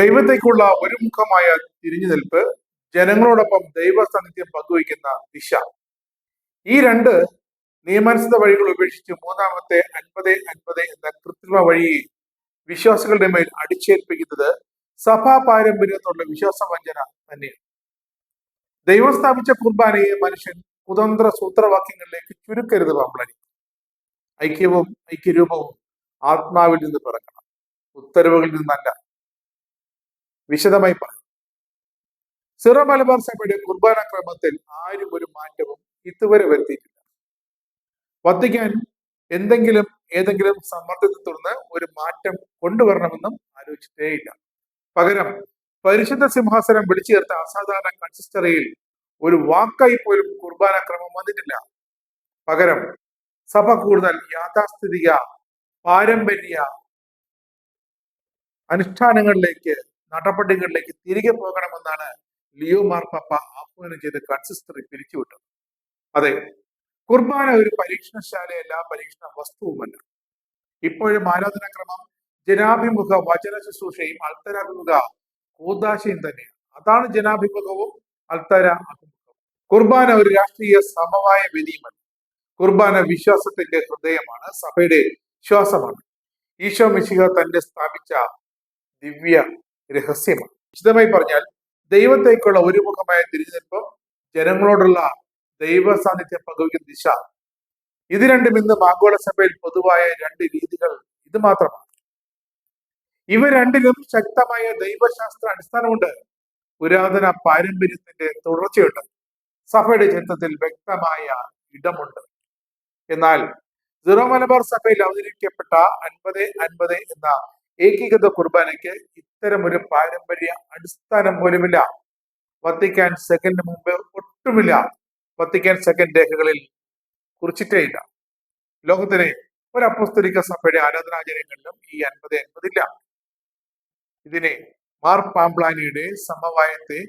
ദൈവത്തേക്കുള്ള ഒരുമുഖമായ തിരിഞ്ഞുനിൽപ്പ് ജനങ്ങളോടൊപ്പം ദൈവ സാന്നിധ്യം പങ്കുവയ്ക്കുന്ന ദിശ. ഈ രണ്ട് നിയമാനുസൃത വഴികൾ ഉപേക്ഷിച്ച് മൂന്നാമത്തെ അൻപത് അൻപത് എന്ന കൃത്രിമ വഴിയെ വിശ്വാസികളുടെ മേൽ അടിച്ചേൽപ്പിക്കുന്നത് സഭാ പാരമ്പര്യത്തോടുള്ള വിശ്വാസവഞ്ചന തന്നെയാണ്. ദൈവം സ്ഥാപിച്ച കുർബാനയെ മനുഷ്യൻ കുതന്ത്ര സൂത്രവാക്യങ്ങളിലേക്ക് ചുരുക്കരുത് പമ്പളനി ഐക്യവും ഐക്യരൂപവും ആത്മാവിൽ നിന്ന് പിറക്കണം. ഉത്തരവുകളിൽ നിന്നല്ല. വിശദമായി പറഞ്ഞു സിറോ മലബാർ സഭയുടെ കുർബാന ക്രമത്തിൽ ആരും ഒരു മാറ്റവും ഇതുവരെ വരുത്തിയിട്ടില്ല. വത്തിക്കാൻ എന്തെങ്കിലും ഏതെങ്കിലും സമ്മർദ്ദത്തെ തുടർന്ന് ഒരു മാറ്റം കൊണ്ടുവരണമെന്നും ആലോചിച്ചിട്ടേയില്ല പകരം പരിശുദ്ധ സിംഹാസനം വിളിച്ചു ചേർത്ത അസാധാരണ കൺസിസ്റ്ററിയിൽ ഒരു വാക്കായി പോലും കുർബാന ക്രമം വന്നിട്ടില്ല. പകരം സഭ കൂടുതൽ യാഥാസ്ഥിതിക പാരമ്പര്യ അനുഷ്ഠാനങ്ങളിലേക്ക് നടപടികളിലേക്ക് തിരികെ പോകണമെന്നാണ് ലിയോ മാർപ്പാപ്പ ആഹ്വാനം ചെയ്ത് കൺസിസ്റ്ററി പിരിച്ചുവിട്ടത്. അതെ കുർബാന ഒരു പരീക്ഷണശാലയല്ല പരീക്ഷണ വസ്തുവുമല്ല. ഇപ്പോഴും ആരാധനാക്രമം ജനാഭിമുഖ വചന ശുശ്രൂഷയും അൾത്തരാഭിമുഖ കൂതാശയും തന്നെയാണ്. അതാണ് ജനാഭിമുഖവും അൾത്തര അഭിമുഖവും കുർബാന ഒരു രാഷ്ട്രീയ സമവായ വേദിയുമല്ല കുർബാന വിശ്വാസത്തിന്റെ ഹൃദയമാണ് സഭയുടെ വിശ്വാസമാണ്. ഈശോ മിശിഹ തന്നെ സ്ഥാപിച്ച ദിവ്യ രഹസ്യമാണ്. വിശദമായി പറഞ്ഞാൽ ദൈവത്തേക്കുള്ള ഒരുമുഖമായ തിരിഞ്ഞെടുപ്പും ജനങ്ങളോടുള്ള ദൈവ സാന്നിധ്യം പങ്കുവയ്ക്കുന്ന ദിശ. ഇത് രണ്ടും ഇന്ന് ആഗോള സഭയിൽ പൊതുവായ രണ്ട് രീതികൾ ഇത് മാത്രമാണ്. ഇവ രണ്ടിലും ശക്തമായ ദൈവശാസ്ത്ര അടിസ്ഥാനമുണ്ട്. പുരാതന പാരമ്പര്യത്തിന്റെ തുടർച്ചയുണ്ട്. സഭയുടെ ചരിത്രത്തിൽ വ്യക്തമായ ഇടമുണ്ട്. എന്നാൽ സിറോ മലബാർ സഭയിൽ അവതരിപ്പിക്കപ്പെട്ട അൻപത് അൻപത് എന്ന ഏകീകൃത കുർബാനയ്ക്ക് ഇത്തരം ഒരു പാരമ്പര്യ അടിസ്ഥാനം പോലുമില്ല. വത്തിക്കാൻ സെക്കൻഡ് മുമ്പ് ഒട്ടുമില്ല. വത്തിക്കാൻ സെക്കൻഡ് രേഖകളിൽ കുറിച്ചിട്ടേയില്ല. ലോകത്തിലെ ഒരു അപ്പസ്തലിക സഭയുടെ ആരാധനാചാര്യങ്ങളിലും ഈ അൻപത് അൻപതില്ല ഇതിനെ മാർ പാംപ്ലാനിയുടെ സമവായത്തെ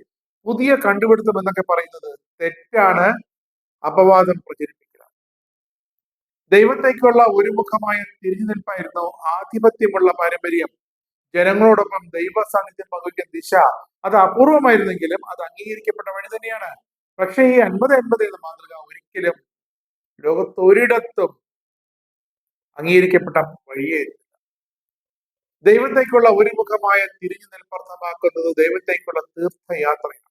പുതിയ കണ്ടുപിടുത്തം എന്നൊക്കെ പറയുന്നത് തെറ്റാണ്. അപവാദം പ്രചരിപ്പിക്കുക ദൈവത്തേക്കുള്ള ഒരുമുഖമായ തിരിഞ്ഞുനിൽപ്പായിരുന്നു ആധിപത്യമുള്ള പാരമ്പര്യം. ജനങ്ങളോടൊപ്പം ദൈവ സാന്നിധ്യം പങ്കുവയ്ക്കുന്ന ദിശ അത് അപൂർവമായിരുന്നെങ്കിലും അത് അംഗീകരിക്കപ്പെട്ട വഴി തന്നെയാണ്. പക്ഷേ ഈ അൻപത് അൻപത് എന്ന മാതൃക ഒരിക്കലും ലോകത്തൊരിടത്തും അംഗീകരിക്കപ്പെട്ട വഴിയേ ദൈവത്തേക്കുള്ള ഒരുമുഖമായ തിരിഞ്ഞു നിൽപ്പർത്ഥമാക്കുന്നത് ദൈവത്തേക്കുള്ള തീർത്ഥയാത്രയാണ്.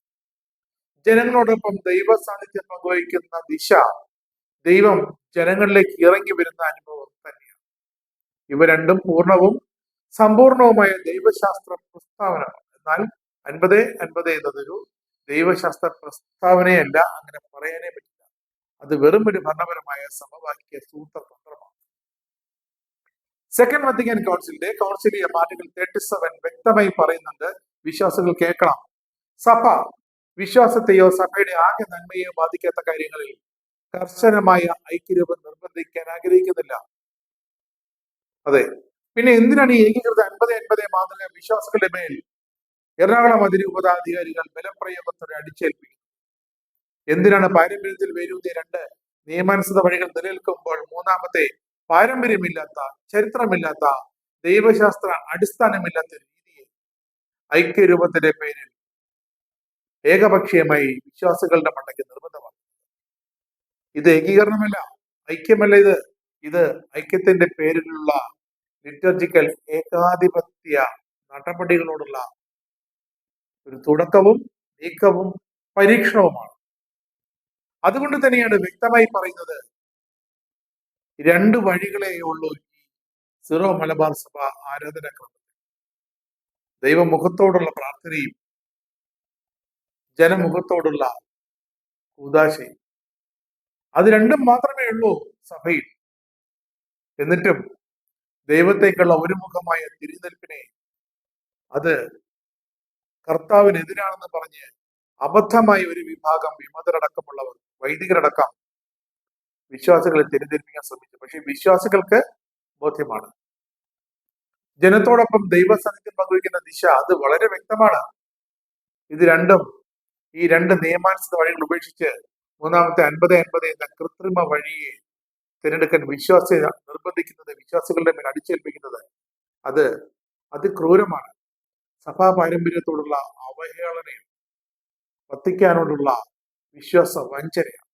ജനങ്ങളോടൊപ്പം ദൈവ സാന്നിധ്യം പങ്കുവയ്ക്കുന്ന ദിശ ദൈവം ജനങ്ങളിലേക്ക് ഇറങ്ങി വരുന്ന അനുഭവം തന്നെയാണ്. ഇവ രണ്ടും പൂർണവും സമ്പൂർണവുമായ ദൈവശാസ്ത്ര പ്രസ്താവനമാണ് എന്നാൽ അൻപത് അൻപത് എന്നതൊരു ദൈവശാസ്ത്ര പ്രസ്താവനയല്ല അങ്ങനെ പറയാനേ പറ്റില്ല. അത് വെറും ഒരു ഭരണപരമായ സമവാക്യ സൂത്രതന്ത്രമാണ്. സെക്കൻഡ് വത്തിക്കാൻ കൗൺസിലിന്റെ കൗൺസിലിയ ആർട്ടിക്കിൾ തേർട്ടി സെവൻ വ്യക്തമായി പറയുന്നുണ്ട് വിശ്വാസികൾ കേൾക്കണം. സഭ വിശ്വാസത്തെയോ സഭയുടെ ആകെ നന്മയെയോ ബാധിക്കാത്ത കാര്യങ്ങളിൽ കർശനമായ ഐക്യരൂപം നിർബന്ധിക്കാൻ ആഗ്രഹിക്കുന്നില്ല. അതെ. പിന്നെ എന്തിനാണ് ഈ ഏകീകൃത അൻപത് അൻപത് മാതൃക വിശ്വാസികളുടെ മേൽ എറണാകുളം അതിരൂപതാധികാരികൾ ബലപ്രയോഗത്തോടെ അടിച്ചേൽപ്പിക്കുന്നത്? എന്തിനാണ് പാരമ്പര്യത്തിൽ വേരൂതിയ രണ്ട് നിയമാനുസൃത വഴികൾ നിലനിൽക്കുമ്പോൾ മൂന്നാമത്തെ പാരമ്പര്യമില്ലാത്ത ചരിത്രമില്ലാത്ത ദൈവശാസ്ത്ര അടിസ്ഥാനമില്ലാത്ത രീതിയെ ഐക്യരൂപത്തിന്റെ പേരിൽ ഏകപക്ഷീയമായി വിശ്വാസികളുടെ മണ്ടയ്ക്ക് നിർബന്ധമാണ് ഇത് ഏകീകരണമല്ല ഐക്യമല്ല ഇത്. ഇത് ഐക്യത്തിന്റെ പേരിലുള്ള ലിറ്റർജിക്കൽ ഏകാധിപത്യ നടപടികളോടുള്ള ഒരു തുടക്കവും നീക്കവും പരീക്ഷണവുമാണ്. അതുകൊണ്ട് തന്നെയാണ് വ്യക്തമായി പറയുന്നത് രണ്ട് വഴികളെ ഉള്ളൂ സിറോ മലബാർ സഭ ആരാധനാക്രമത്തിൽ. ദൈവമുഖത്തോടുള്ള പ്രാർത്ഥനയും ജനമുഖത്തോടുള്ള കൂതാശയും അത് രണ്ടും മാത്രമേ ഉള്ളൂ സഭയിൽ. എന്നിട്ടും ദൈവത്തേക്കുള്ള ഒരുമുഖമായ തിരിഞ്ഞെൽപ്പിനെ അത് കർത്താവിനെതിരാണെന്ന് പറഞ്ഞ് അബദ്ധമായി ഒരു വിഭാഗം വിമതരടക്കമുള്ളവർ വൈദികരടക്കം വിശ്വാസികളെ തിരിഞ്ഞെൽപ്പിക്കാൻ ശ്രമിച്ചു. പക്ഷെ വിശ്വാസികൾക്ക് ബോധ്യമാണ്. ജനത്തോടൊപ്പം ദൈവസാന്നിധ്യം പങ്കുവയ്ക്കുന്ന ദിശ അത് വളരെ വ്യക്തമാണ്. ഇത് രണ്ടും ഈ രണ്ട് നിയമാനുസൃത വഴികൾ ഉപേക്ഷിച്ച് മൂന്നാമത്തെ അൻപത് അൻപത് എന്ന കൃത്രിമ വഴിയെ തിരഞ്ഞെടുക്കാൻ വിശ്വാസി നിർബന്ധിക്കുന്നത് വിശ്വാസികളുടെ മേൽ അടിച്ചേൽപ്പിക്കുന്നത് അത് അതിക്രൂരമാണ്. സഭാ പാരമ്പര്യത്തോടുള്ള അവഹേളനയാണ് വത്തിക്കാനോടുള്ള വിശ്വാസ വഞ്ചനയാണ്.